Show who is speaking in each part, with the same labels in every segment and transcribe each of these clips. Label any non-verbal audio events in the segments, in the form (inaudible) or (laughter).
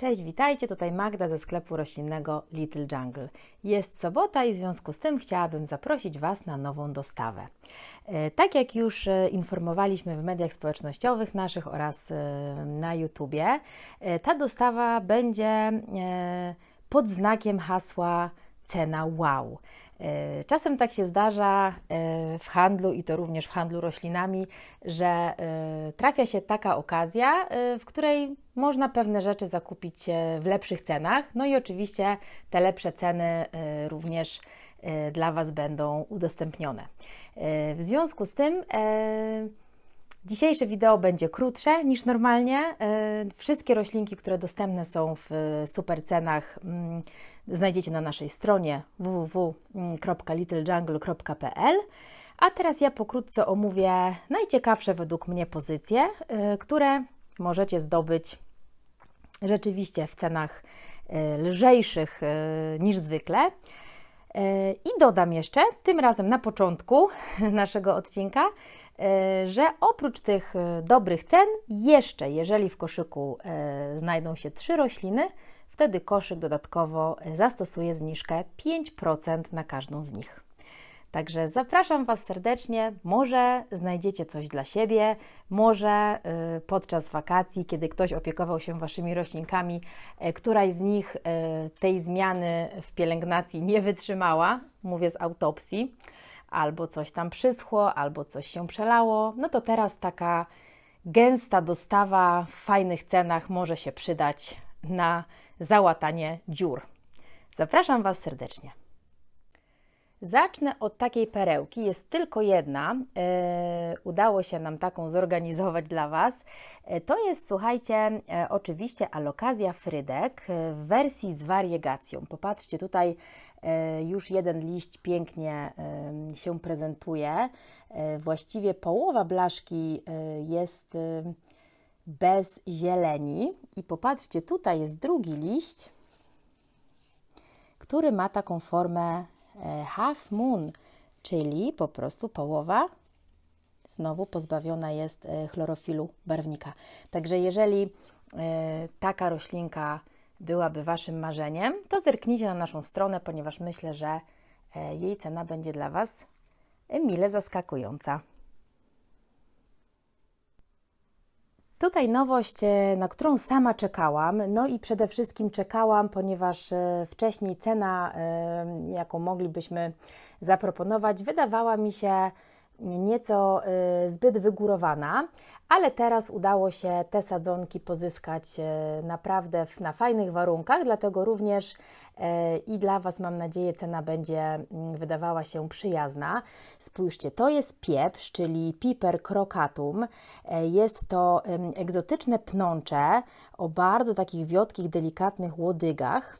Speaker 1: Cześć, witajcie, tutaj Magda ze sklepu roślinnego Little Jungle. Jest sobota i w związku z tym chciałabym zaprosić Was na nową dostawę. E, Tak jak już e, informowaliśmy w mediach społecznościowych naszych oraz e, na YouTubie, ta dostawa będzie pod znakiem hasła cena wow. E, Czasem tak się zdarza e, w handlu i to również w handlu roślinami, że e, trafia się taka okazja, w której można pewne rzeczy zakupić w lepszych cenach. No i oczywiście te lepsze ceny również dla Was będą udostępnione. W związku z tym Dzisiejsze wideo będzie krótsze niż normalnie. E, Wszystkie roślinki, które dostępne są w e, super cenach, mm, znajdziecie na naszej stronie www.littlejungle.pl. A teraz ja pokrótce omówię najciekawsze według mnie pozycje, e, które możecie zdobyć rzeczywiście w cenach lżejszych niż zwykle. I dodam jeszcze, tym razem na początku (laughs) naszego odcinka, że oprócz tych e, dobrych cen, jeszcze jeżeli w koszyku e, znajdą się trzy rośliny, wtedy koszyk dodatkowo e, zastosuje zniżkę 5% na każdą z nich. Także zapraszam Was serdecznie. Może znajdziecie coś dla siebie, może podczas wakacji, kiedy ktoś opiekował się Waszymi roślinkami, któraś z nich tej zmiany w pielęgnacji nie wytrzymała, mówię z autopsji, albo coś tam przyschło, albo coś się przelało, no to teraz taka gęsta dostawa w fajnych cenach może się przydać na załatanie dziur. Zapraszam Was serdecznie. Zacznę od takiej perełki. Jest tylko jedna. E, udało się nam taką zorganizować dla Was. E, to jest, słuchajcie, e, oczywiście alokazja frydek w wersji z wariegacją. Popatrzcie, tutaj już jeden liść pięknie e, się prezentuje. E, właściwie połowa blaszki e, jest e, bez zieleni. I popatrzcie, tutaj jest drugi liść który ma taką formę e, half moon, czyli po prostu połowa znowu pozbawiona jest e, chlorofilu barwnika. Także jeżeli e, taka roślinka byłaby Waszym marzeniem, to zerknijcie na naszą stronę, ponieważ myślę, że e, jej cena będzie dla Was e, mile zaskakująca. Tutaj nowość, e, na którą sama czekałam, no i przede wszystkim czekałam, ponieważ wcześniej cena, jaką moglibyśmy zaproponować, wydawała mi się nieco e, zbyt wygórowana, ale teraz udało się te sadzonki pozyskać e, naprawdę na fajnych warunkach, dlatego również e, i dla Was mam nadzieję cena będzie mm, wydawała się przyjazna. Spójrzcie, to jest pieprz, czyli piper crocatum. E, Jest to egzotyczne pnącze o bardzo takich wiotkich, delikatnych łodygach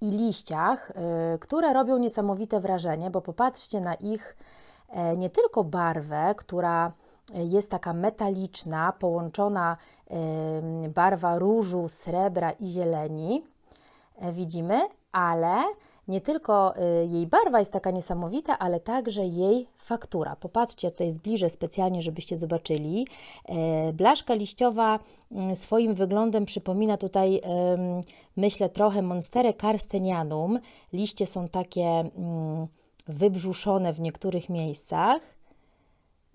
Speaker 1: i liściach, y, które robią niesamowite wrażenie, bo popatrzcie na ich nie tylko barwę, która e, jest taka metaliczna, połączona barwa różu, srebra i zieleni, e, widzimy, ale nie tylko jej barwa jest taka niesamowita, ale także jej faktura. Popatrzcie, tutaj zbliżę specjalnie, żebyście zobaczyli. E, Blaszka liściowa mm, swoim wyglądem przypomina tutaj, myślę, trochę Monsterę carstenianum. Liście są takie mm, wybrzuszone w niektórych miejscach.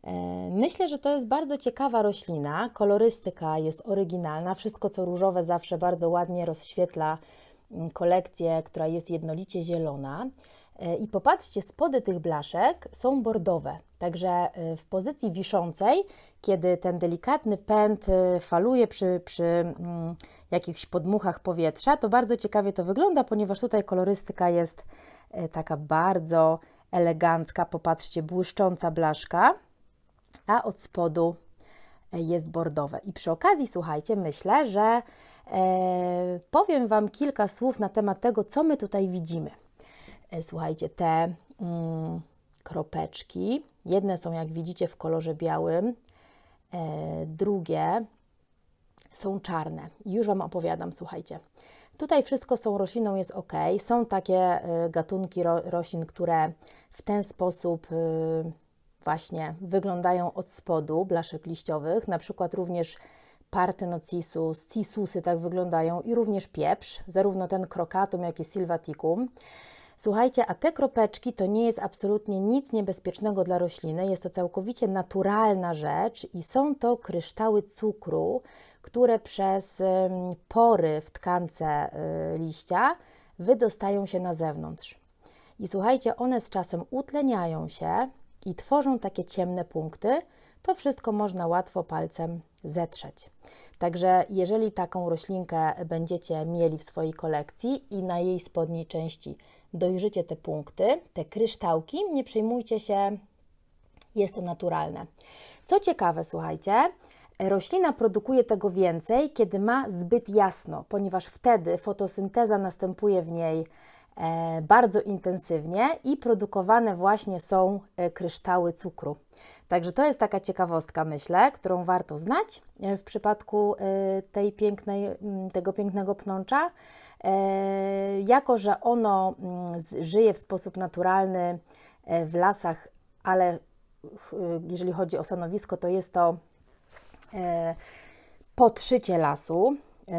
Speaker 1: E, Myślę, że to jest bardzo ciekawa roślina. Kolorystyka jest oryginalna. Wszystko, co różowe, zawsze bardzo ładnie rozświetla mm, kolekcję, która jest jednolicie zielona. E, I popatrzcie, spody tych blaszek są bordowe. Także e, w pozycji wiszącej, kiedy ten delikatny pęd faluje przy, przy mm, jakichś podmuchach powietrza, to bardzo ciekawie to wygląda, ponieważ tutaj kolorystyka jest taka bardzo elegancka. Popatrzcie, błyszcząca blaszka a od spodu e, jest bordowe. I przy okazji, słuchajcie, myślę, że e, powiem Wam kilka słów na temat tego, co my tutaj widzimy. E, słuchajcie, te mm, kropeczki, jedne są, jak widzicie, w kolorze białym, e, drugie są czarne. Już Wam opowiadam, słuchajcie. Tutaj wszystko z tą rośliną jest ok. Są takie y, gatunki ro, roślin, które w ten sposób y, właśnie wyglądają od spodu blaszek liściowych, na przykład również Parthenocissus, Cisusy tak wyglądają i również pieprz, zarówno ten krokatum, jak i Silvaticum. Słuchajcie, a te kropeczki to nie jest absolutnie nic niebezpiecznego dla rośliny, jest to całkowicie naturalna rzecz i są to kryształy cukru, które przez pory w tkance y, liścia wydostają się na zewnątrz. I słuchajcie, one z czasem utleniają się i tworzą takie ciemne punkty. To wszystko można łatwo palcem zetrzeć. Także jeżeli taką roślinkę będziecie mieli w swojej kolekcji i na jej spodniej części dojrzycie te punkty, te kryształki, nie przejmujcie się, jest to naturalne. Co ciekawe, słuchajcie, roślina produkuje tego więcej, kiedy ma zbyt jasno, ponieważ wtedy fotosynteza następuje w niej e, bardzo intensywnie i produkowane właśnie są e, kryształy cukru. Także to jest taka ciekawostka, myślę, którą warto znać e, w przypadku tej pięknej, tego pięknego pnącza. Jako że ono żyje w sposób naturalny w lasach, ale jeżeli chodzi o stanowisko, to jest to podszycie lasu,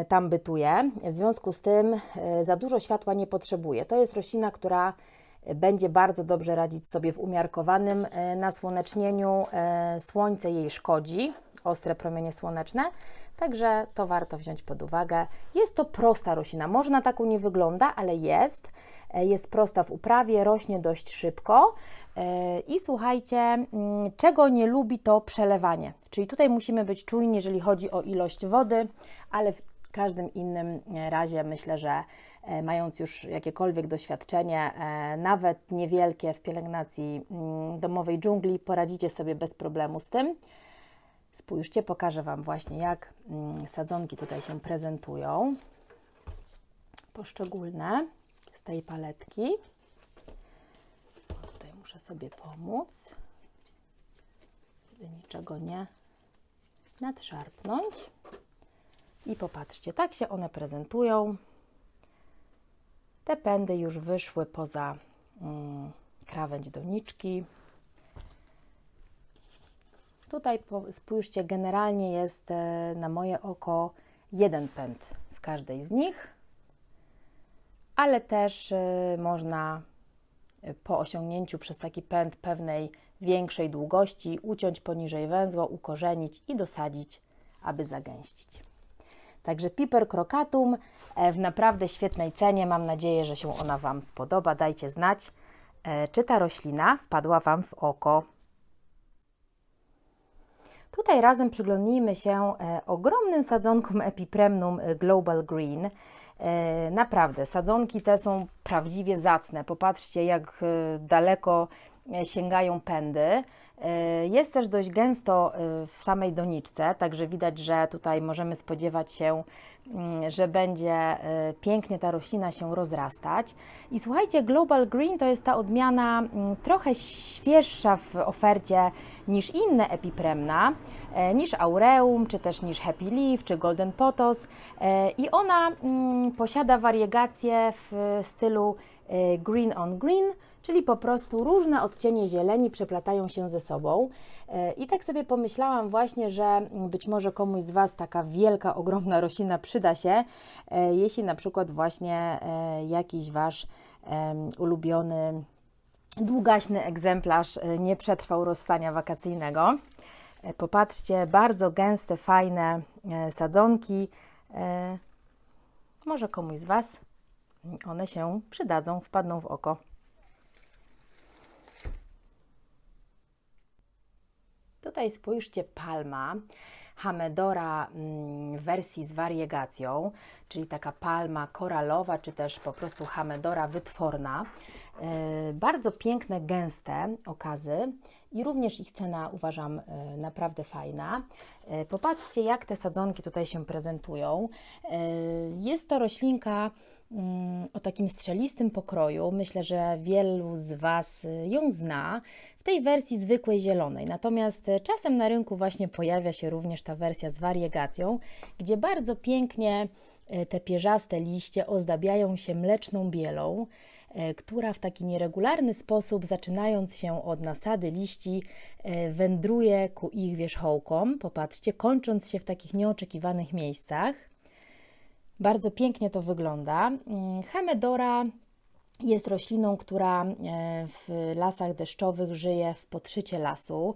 Speaker 1: tam bytuje. W związku z tym za dużo światła nie potrzebuje. To jest roślina, która będzie bardzo dobrze radzić sobie w umiarkowanym nasłonecznieniu. Słońce jej szkodzi, ostre promienie słoneczne, Także to warto wziąć pod uwagę. Jest to prosta roślina. Może na taką nie wygląda, ale jest. E, jest prosta w uprawie, rośnie dość szybko. E, I słuchajcie, mm, czego nie lubi to przelewanie. Czyli tutaj musimy być czujni, jeżeli chodzi o ilość wody, ale w każdym innym e, razie myślę, że mając już jakiekolwiek doświadczenie, nawet niewielkie w pielęgnacji mm, domowej dżungli, poradzicie sobie bez problemu z tym. Spójrzcie, pokażę Wam właśnie, jak mm, sadzonki tutaj się prezentują. Poszczególne z tej paletki. Tutaj muszę sobie pomóc, żeby niczego nie nadszarpnąć. I popatrzcie, tak się one prezentują. Te pędy już wyszły poza mm, krawędź doniczki. Tutaj spójrzcie, generalnie jest e, na moje oko jeden pęd w każdej z nich, ale też e, można e, po osiągnięciu przez taki pęd pewnej większej długości uciąć poniżej węzła, ukorzenić i dosadzić, aby zagęścić. Także Piper crocatum w naprawdę świetnej cenie. Mam nadzieję, że się ona Wam spodoba. Dajcie znać, czy ta roślina wpadła Wam w oko. Tutaj razem przyglądnijmy się e, ogromnym sadzonkom Epipremnum e, Global Green. E, naprawdę, sadzonki te są prawdziwie zacne. Popatrzcie, jak daleko sięgają pędy. Jest też dość gęsto w samej doniczce, także widać, że tutaj możemy spodziewać się Mm, że będzie e, pięknie ta roślina się rozrastać. I słuchajcie, Global Green to jest ta odmiana mm, trochę świeższa w ofercie niż inne epipremna, e, niż Aureum, czy też niż Happy Leaf, czy Golden Potos. E, I ona mm, posiada wariegację w stylu green on green, czyli po prostu różne odcienie zieleni przeplatają się ze sobą. E, I tak sobie pomyślałam właśnie, że być może komuś z Was taka wielka, ogromna roślina przyda się, e, jeśli na przykład właśnie e, jakiś Wasz ulubiony długaśny egzemplarz nie przetrwał rozstania wakacyjnego. Popatrzcie, bardzo gęste, fajne sadzonki. Może komuś z Was one się przydadzą, wpadną w oko. Tutaj spójrzcie, palma. Hamedora mm, w wersji z wariegacją, czyli taka palma koralowa, czy też po prostu Hamedora wytworna. E, bardzo piękne, gęste okazy i również ich cena uważam e, naprawdę fajna. E, popatrzcie, jak te sadzonki tutaj się prezentują. Jest to roślinka mm, o takim strzelistym pokroju. Myślę, że wielu z Was ją zna w tej wersji zwykłej zielonej. Natomiast czasem na rynku właśnie pojawia się również ta wersja z wariegacją, gdzie bardzo pięknie te pierzaste liście ozdabiają się mleczną bielą. która w taki nieregularny sposób, zaczynając się od nasady liści, wędruje ku ich wierzchołkom. Popatrzcie, kończąc się w takich nieoczekiwanych miejscach. Bardzo pięknie to wygląda. Mm, Hemedora jest rośliną, która e, w lasach deszczowych żyje w podszycie lasu.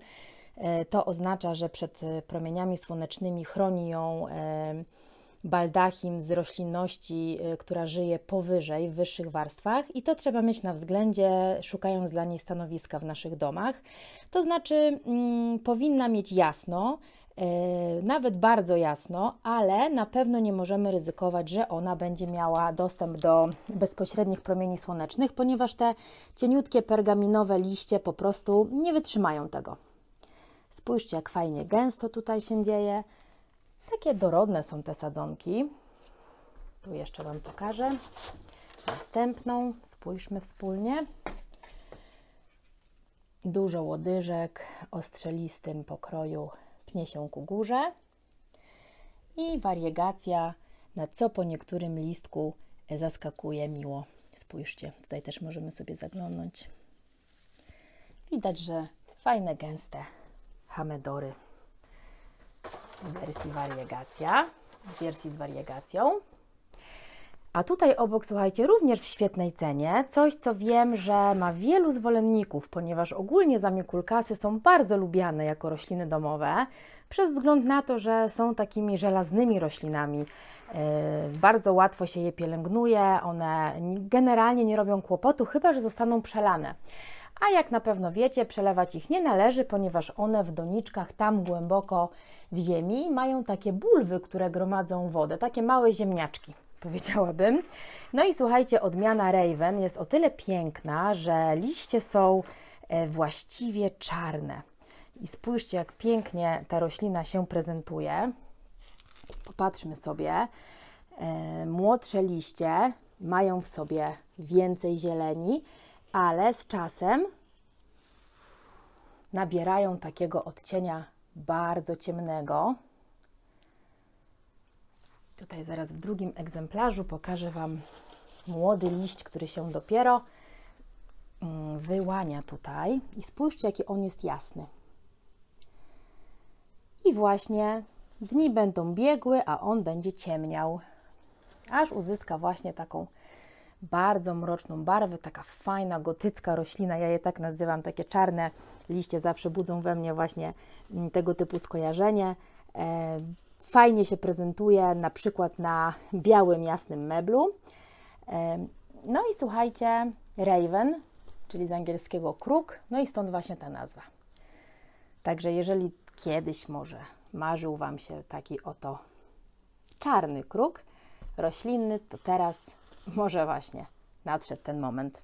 Speaker 1: E, To oznacza, że przed e, promieniami słonecznymi chroni ją baldachim z roślinności, która żyje powyżej, w wyższych warstwach, i to trzeba mieć na względzie, szukając dla niej stanowiska w naszych domach. To znaczy, mm, powinna mieć jasno, nawet bardzo jasno, ale na pewno nie możemy ryzykować, że ona będzie miała dostęp do bezpośrednich promieni słonecznych, ponieważ te cieniutkie pergaminowe liście po prostu nie wytrzymają tego. Spójrzcie, jak fajnie gęsto tutaj się dzieje. Takie dorodne są te sadzonki. Tu jeszcze Wam pokażę. Następną, spójrzmy wspólnie. Dużo łodyżek o strzelistym pokroju pnie się ku górze i wariegacja, na co po niektórym listku zaskakuje miło. Spójrzcie, tutaj też możemy sobie zaglądnąć. Widać, że fajne, gęste hamedory w wersji wariegacja, w wersji z wariegacją. A tutaj obok, słuchajcie, również w świetnej cenie, coś co wiem, że ma wielu zwolenników, ponieważ ogólnie zamikulkasy są bardzo lubiane jako rośliny domowe, przez wzgląd na to, że są takimi żelaznymi roślinami. Yy, Bardzo łatwo się je pielęgnuje, one generalnie nie robią kłopotu, chyba że zostaną przelane. A jak na pewno wiecie, przelewać ich nie należy, ponieważ one w doniczkach tam głęboko w ziemi mają takie bulwy, które gromadzą wodę, takie małe ziemniaczki, powiedziałabym. No i słuchajcie, odmiana Raven jest o tyle piękna, że liście są e, właściwie czarne. I spójrzcie, jak pięknie ta roślina się prezentuje. Popatrzmy sobie. E, Młodsze liście mają w sobie więcej zieleni, ale z czasem nabierają takiego odcienia bardzo ciemnego. Tutaj zaraz w drugim egzemplarzu pokażę Wam młody liść, który się dopiero mm, wyłania tutaj. I spójrzcie, jaki on jest jasny. I właśnie dni będą biegły, a on będzie ciemniał, aż uzyska właśnie taką bardzo mroczną barwę, taka fajna, gotycka roślina. Ja je tak nazywam, takie czarne liście zawsze budzą we mnie właśnie mm, tego typu skojarzenie. Fajnie się prezentuje na przykład na białym, jasnym meblu. No i słuchajcie, Raven, czyli z angielskiego kruk, no i stąd właśnie ta nazwa. Także jeżeli kiedyś może marzył Wam się taki oto czarny kruk roślinny, to teraz może właśnie nadszedł ten moment.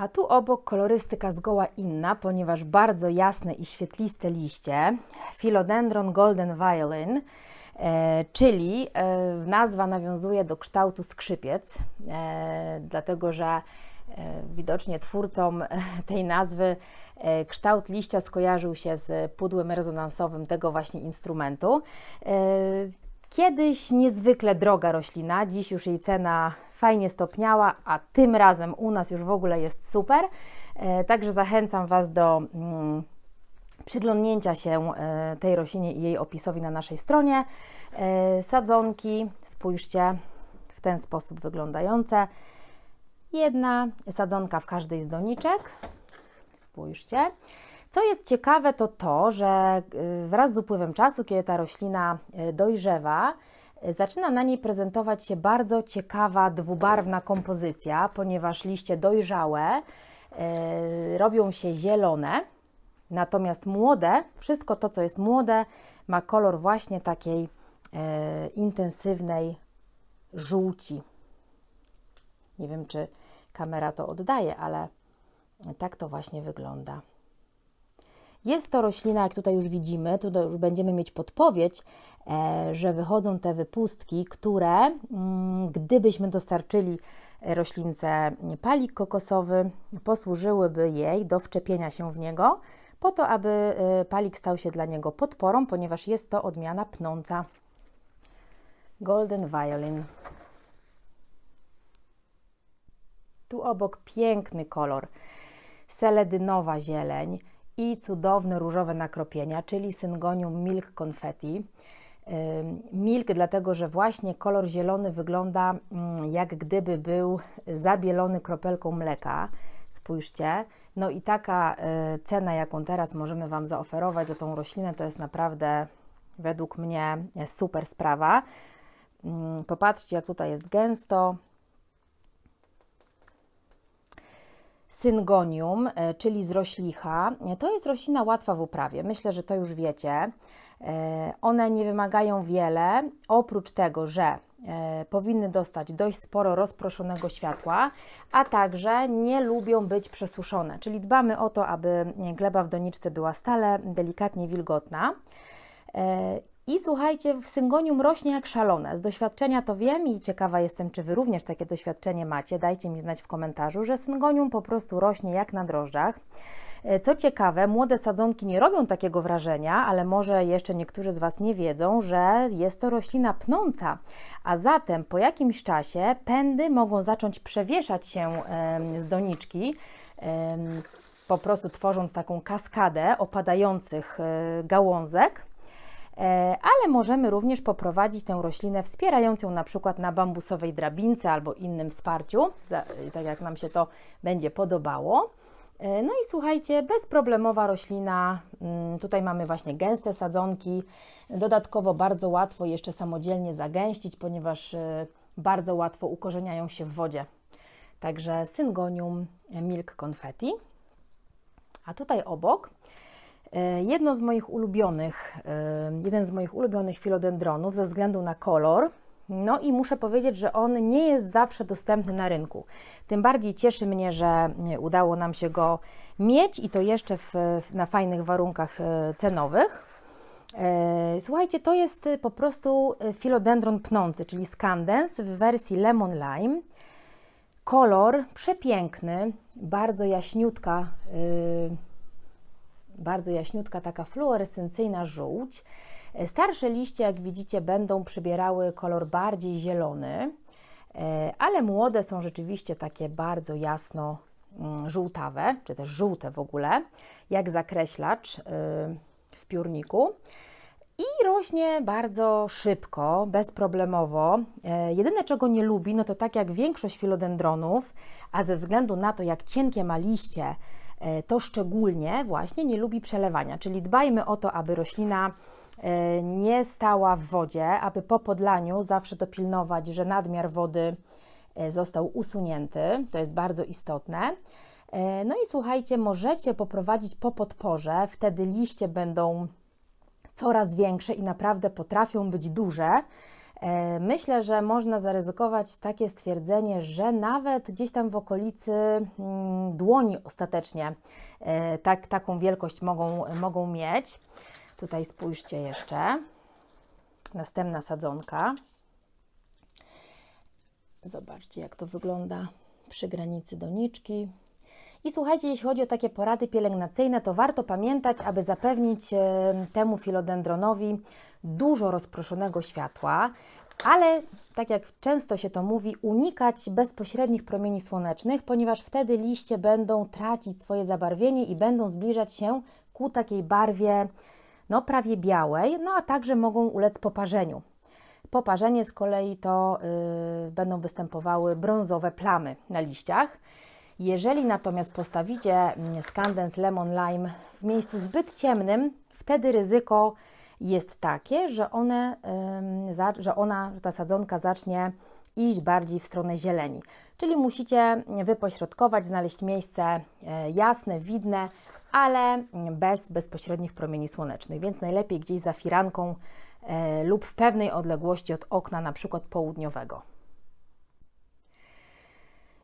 Speaker 1: A tu obok kolorystyka zgoła inna, ponieważ bardzo jasne i świetliste liście, Philodendron Golden Violin, e, czyli e, nazwa nawiązuje do kształtu skrzypiec, e, dlatego że widocznie twórcom tej nazwy kształt liścia skojarzył się z pudłem rezonansowym tego właśnie instrumentu. Kiedyś niezwykle droga roślina, dziś już jej cena fajnie stopniała, a tym razem u nas już w ogóle jest super. E, Także zachęcam Was do mm, przyglądnięcia się e, tej roślinie i jej opisowi na naszej stronie. E, Sadzonki, spójrzcie, w ten sposób wyglądające. Jedna sadzonka w każdej z doniczek. Spójrzcie. Co jest ciekawe, to to, że y, wraz z upływem czasu, kiedy ta roślina y, dojrzewa, y, zaczyna na niej prezentować się bardzo ciekawa, dwubarwna kompozycja, ponieważ liście dojrzałe robią się zielone, natomiast młode, wszystko to, co jest młode, ma kolor właśnie takiej intensywnej żółci. Nie wiem, czy kamera to oddaje, ale tak to właśnie wygląda. Jest to roślina, jak tutaj już widzimy, tu już będziemy mieć podpowiedź, e, że wychodzą te wypustki, które mm, gdybyśmy dostarczyli roślince palik kokosowy, posłużyłyby jej do wczepienia się w niego, po to, aby e, palik stał się dla niego podporą, ponieważ jest to odmiana pnąca. Golden Violin. Tu obok piękny kolor, seledynowa zieleń i cudowne różowe nakropienia, czyli Syngonium Milk Confetti. Milk, dlatego że właśnie kolor zielony wygląda mm, jak gdyby był zabielony kropelką mleka. Spójrzcie. No i taka y, cena, jaką teraz możemy Wam zaoferować za tą roślinę, to jest naprawdę według mnie super sprawa. Popatrzcie, jak tutaj jest gęsto. Syngonium, y, czyli z roślicha, to jest roślina łatwa w uprawie. Myślę, że to już wiecie. E, one nie wymagają wiele, oprócz tego, że e, powinny dostać dość sporo rozproszonego światła, a także nie lubią być przesuszone, czyli dbamy o to, aby gleba w doniczce była stale delikatnie wilgotna. I słuchajcie, w syngonium rośnie jak szalone. Z doświadczenia to wiem i ciekawa jestem, czy Wy również takie doświadczenie macie. Dajcie mi znać w komentarzu, że syngonium po prostu rośnie jak na drożdżach. E, co ciekawe, młode sadzonki nie robią takiego wrażenia, ale może jeszcze niektórzy z Was nie wiedzą, że jest to roślina pnąca, a zatem po jakimś czasie pędy mogą zacząć przewieszać się z doniczki po prostu tworząc taką kaskadę opadających e, gałązek. E, ale możemy również poprowadzić tę roślinę wspierającą na przykład na bambusowej drabince albo innym wsparciu, tak jak nam się to będzie podobało. E, no i słuchajcie, bezproblemowa roślina. Mm, tutaj mamy właśnie gęste sadzonki. Dodatkowo bardzo łatwo jeszcze samodzielnie zagęścić, ponieważ e, bardzo łatwo ukorzeniają się w wodzie. Także Syngonium Milk Confetti. A tutaj obok jedno z moich ulubionych, jeden z moich ulubionych filodendronów ze względu na kolor. No i muszę powiedzieć, że on nie jest zawsze dostępny na rynku. Tym bardziej cieszy mnie, że udało nam się go mieć i to jeszcze w, na fajnych warunkach e, cenowych. E, słuchajcie, to jest po prostu filodendron pnący, czyli scandens w wersji lemon lime. Kolor przepiękny, bardzo jaśniutka, yy, bardzo jaśniutka taka fluorescencyjna żółć. Starsze liście, jak widzicie, będą przybierały kolor bardziej zielony, e, ale młode są rzeczywiście takie bardzo jasno mm, żółtawe, czy też żółte w ogóle, jak zakreślacz e, w piórniku. I rośnie bardzo szybko, bezproblemowo. E, jedyne, czego nie lubi, no to tak jak większość filodendronów, a ze względu na to, jak cienkie ma liście, to szczególnie właśnie nie lubi przelewania. Czyli dbajmy o to, aby roślina E, nie stała w wodzie, aby po podlaniu zawsze dopilnować, że nadmiar wody e, został usunięty. To jest bardzo istotne. E, no i słuchajcie, możecie poprowadzić po podporze, wtedy liście będą coraz większe i naprawdę potrafią być duże. Myślę, że można zaryzykować takie stwierdzenie, że nawet gdzieś tam w okolicy mm, dłoni ostatecznie tak, taką wielkość mogą, mogą mieć. Tutaj spójrzcie jeszcze. Następna sadzonka. Zobaczcie, jak to wygląda przy granicy doniczki. I słuchajcie, jeśli chodzi o takie porady pielęgnacyjne, to warto pamiętać, aby zapewnić temu filodendronowi dużo rozproszonego światła, ale tak jak często się to mówi, unikać bezpośrednich promieni słonecznych, ponieważ wtedy liście będą tracić swoje zabarwienie i będą zbliżać się ku takiej barwie no prawie białej, no a także mogą ulec poparzeniu. Poparzenie z kolei to yy, będą występowały brązowe plamy na liściach. Jeżeli natomiast postawicie mm, Scandens Lemon Lime w miejscu zbyt ciemnym, wtedy ryzyko jest takie, że, one, że ona, że ta sadzonka zacznie iść bardziej w stronę zieleni. Czyli musicie wypośrodkować, znaleźć miejsce yy, jasne, widne, ale bez bezpośrednich promieni słonecznych, więc najlepiej gdzieś za firanką e, lub w pewnej odległości od okna, na przykład południowego.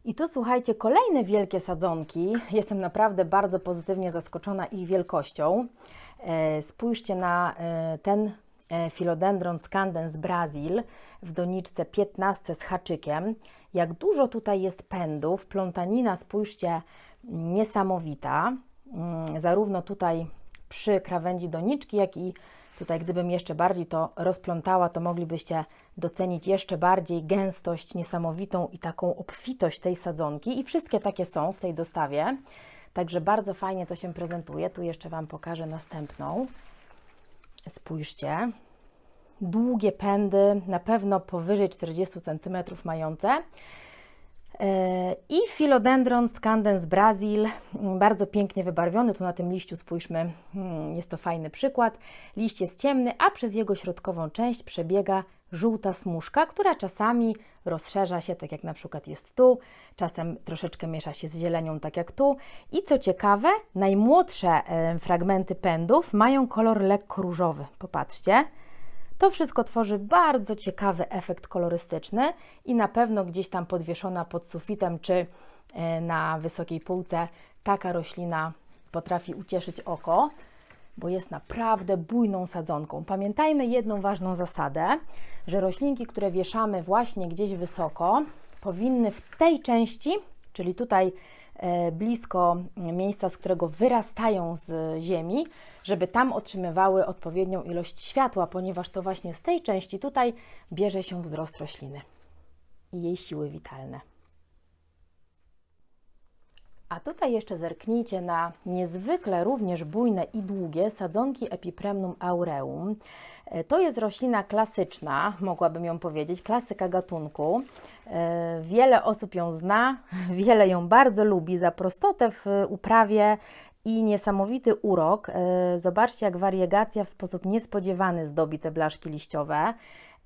Speaker 1: I tu słuchajcie, kolejne wielkie sadzonki. Jestem naprawdę bardzo pozytywnie zaskoczona ich wielkością. E, spójrzcie na e, ten e, Philodendron scandens Brazil w doniczce 15 z haczykiem. Jak dużo tutaj jest pędów, plątanina, spójrzcie, niesamowita. Mm, zarówno tutaj przy krawędzi doniczki, jak i Tutaj, gdybym jeszcze bardziej to rozplątała, to moglibyście docenić jeszcze bardziej gęstość niesamowitą i taką obfitość tej sadzonki. I wszystkie takie są w tej dostawie. Także bardzo fajnie to się prezentuje. Tu jeszcze Wam pokażę następną. Spójrzcie. Długie pędy, na pewno powyżej 40 cm mające. E, I Philodendron scandens brazil, bardzo pięknie wybarwiony. Tu na tym liściu spójrzmy, hmm, jest to fajny przykład. Liść jest ciemny, a przez jego środkową część przebiega żółta smużka, która czasami rozszerza się, tak jak na przykład jest tu, czasem troszeczkę miesza się z zielenią, tak jak tu. I co ciekawe, najmłodsze fragmenty pędów mają kolor lekko różowy. Popatrzcie. To wszystko tworzy bardzo ciekawy efekt kolorystyczny i na pewno gdzieś tam podwieszona pod sufitem czy e, na wysokiej półce taka roślina potrafi ucieszyć oko, bo jest naprawdę bujną sadzonką. Pamiętajmy jedną ważną zasadę, że roślinki, które wieszamy właśnie gdzieś wysoko, powinny w tej części, czyli tutaj E, blisko miejsca, z którego wyrastają z ziemi, żeby tam otrzymywały odpowiednią ilość światła, ponieważ to właśnie z tej części tutaj bierze się wzrost rośliny i jej siły witalne. A tutaj jeszcze zerknijcie na niezwykle również bujne i długie sadzonki Epipremnum aureum. E, to jest roślina klasyczna, mogłabym ją powiedzieć, klasyka gatunku. E, wiele osób ją zna, (laughs) wiele ją bardzo lubi za prostotę w uprawie i niesamowity urok. E, zobaczcie, jak wariegacja w sposób niespodziewany zdobi te blaszki liściowe.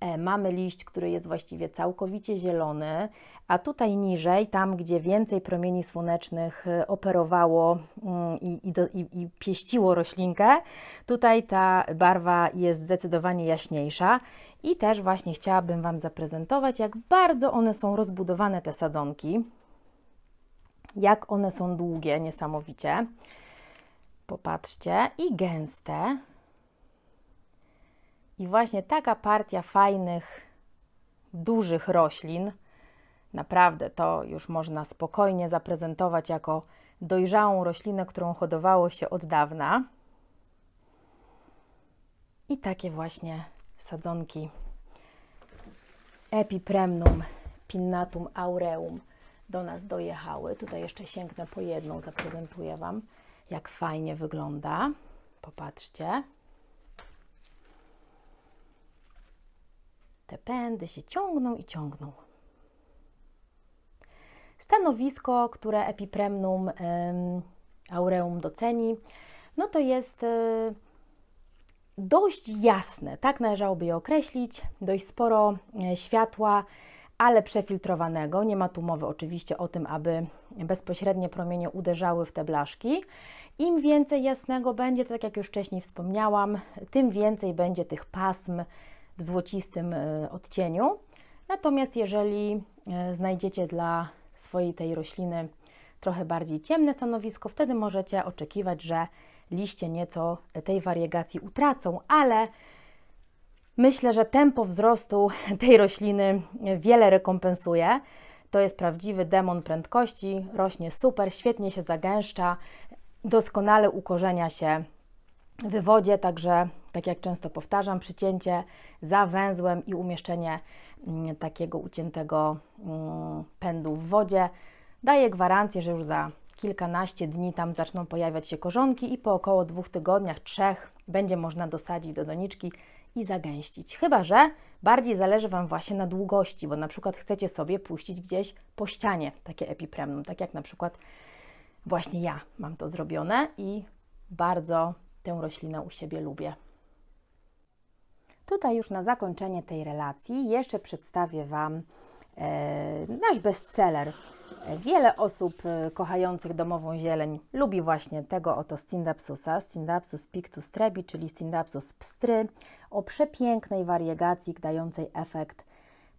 Speaker 1: E, mamy liść, który jest właściwie całkowicie zielony, a tutaj niżej, tam gdzie więcej promieni słonecznych e, operowało mm, i, i, do, i, i pieściło roślinkę, tutaj ta barwa jest zdecydowanie jaśniejsza. I też właśnie chciałabym Wam zaprezentować, jak bardzo one są rozbudowane, te sadzonki. Jak one są długie, niesamowicie. Popatrzcie, i gęste. I właśnie taka partia fajnych, dużych roślin, naprawdę to już można spokojnie zaprezentować jako dojrzałą roślinę, którą hodowało się od dawna. I takie właśnie sadzonki Epipremnum pinnatum aureum do nas dojechały. Tutaj jeszcze sięgnę po jedną, zaprezentuję Wam, jak fajnie wygląda. Popatrzcie. Te pędy się ciągną i ciągną. Stanowisko, które Epipremnum aureum doceni, no to jest y, dość jasne, tak należałoby je określić, dość sporo y, światła, ale przefiltrowanego. Nie ma tu mowy oczywiście o tym, aby bezpośrednie promienie uderzały w te blaszki. Im więcej jasnego będzie, tak jak już wcześniej wspomniałam, tym więcej będzie tych pasm, w złocistym e, odcieniu. Natomiast jeżeli e, znajdziecie dla swojej tej rośliny trochę bardziej ciemne stanowisko, wtedy możecie oczekiwać, że liście nieco tej wariegacji utracą, ale myślę, że tempo wzrostu (laughs) tej rośliny wiele rekompensuje. To jest prawdziwy demon prędkości, rośnie super, świetnie się zagęszcza, doskonale ukorzenia się wywodzie, także tak jak często powtarzam, przycięcie za węzłem i umieszczenie mm, takiego uciętego mm, pędu w wodzie daje gwarancję, że już za kilkanaście dni tam zaczną pojawiać się korzonki i po około dwóch tygodniach, trzech będzie można dosadzić do doniczki i zagęścić. Chyba, że bardziej zależy Wam właśnie na długości, bo na przykład chcecie sobie puścić gdzieś po ścianie takie epipremnum, tak jak na przykład właśnie ja mam to zrobione i bardzo tę roślinę u siebie lubię. Tutaj już na zakończenie tej relacji jeszcze przedstawię Wam e, nasz bestseller. Wiele osób e, kochających domową zieleń lubi właśnie tego oto Stindapsusa, Stindapsus pictus trebi, czyli Stindapsus pstry, o przepięknej wariegacji dającej efekt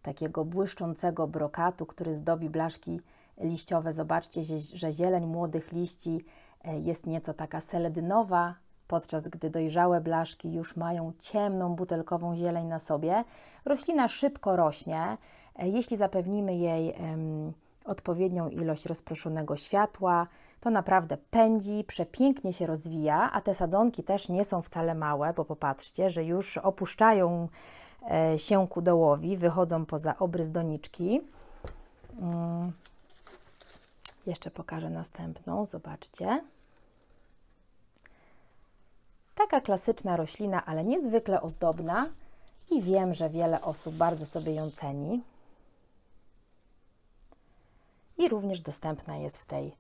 Speaker 1: takiego błyszczącego brokatu, który zdobi blaszki liściowe. Zobaczcie, że zieleń młodych liści e, jest nieco taka seledynowa, podczas gdy dojrzałe blaszki już mają ciemną butelkową zieleń na sobie. Roślina szybko rośnie, e, jeśli zapewnimy jej odpowiednią ilość rozproszonego światła, To naprawdę pędzi, przepięknie się rozwija, a te sadzonki też nie są wcale małe, bo popatrzcie, że już opuszczają e, się ku dołowi, wychodzą poza obrys doniczki. Mm. Jeszcze pokażę następną, zobaczcie. Taka klasyczna roślina, ale niezwykle ozdobna i wiem, że wiele osób bardzo sobie ją ceni. I również dostępna jest w tej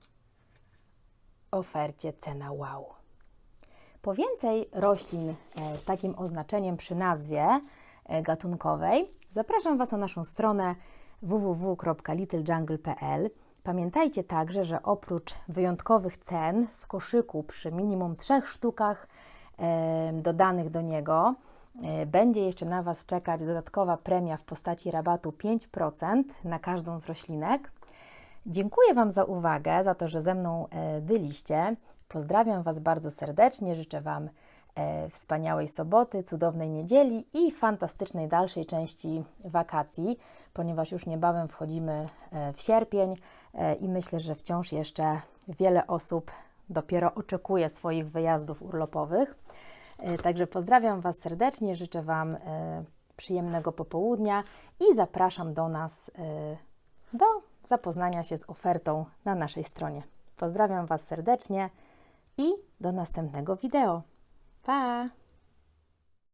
Speaker 1: ofercie cena wow. Po więcej roślin e, z takim oznaczeniem przy nazwie e, gatunkowej zapraszam Was na naszą stronę www.littlejungle.pl. Pamiętajcie także, że oprócz wyjątkowych cen w koszyku przy minimum trzech sztukach dodanych do niego e, będzie jeszcze na Was czekać dodatkowa premia w postaci rabatu 5% na każdą z roślinek. Dziękuję Wam za uwagę, za to, że ze mną e, byliście. Pozdrawiam Was bardzo serdecznie, życzę Wam e, wspaniałej soboty, cudownej niedzieli i fantastycznej dalszej części wakacji, ponieważ już niebawem wchodzimy w sierpień i myślę, że wciąż jeszcze wiele osób dopiero oczekuje swoich wyjazdów urlopowych. E, Także pozdrawiam Was serdecznie, życzę Wam e, przyjemnego popołudnia i zapraszam do nas e, do zapoznania się z ofertą na naszej stronie. Pozdrawiam Was serdecznie i do następnego wideo. Pa!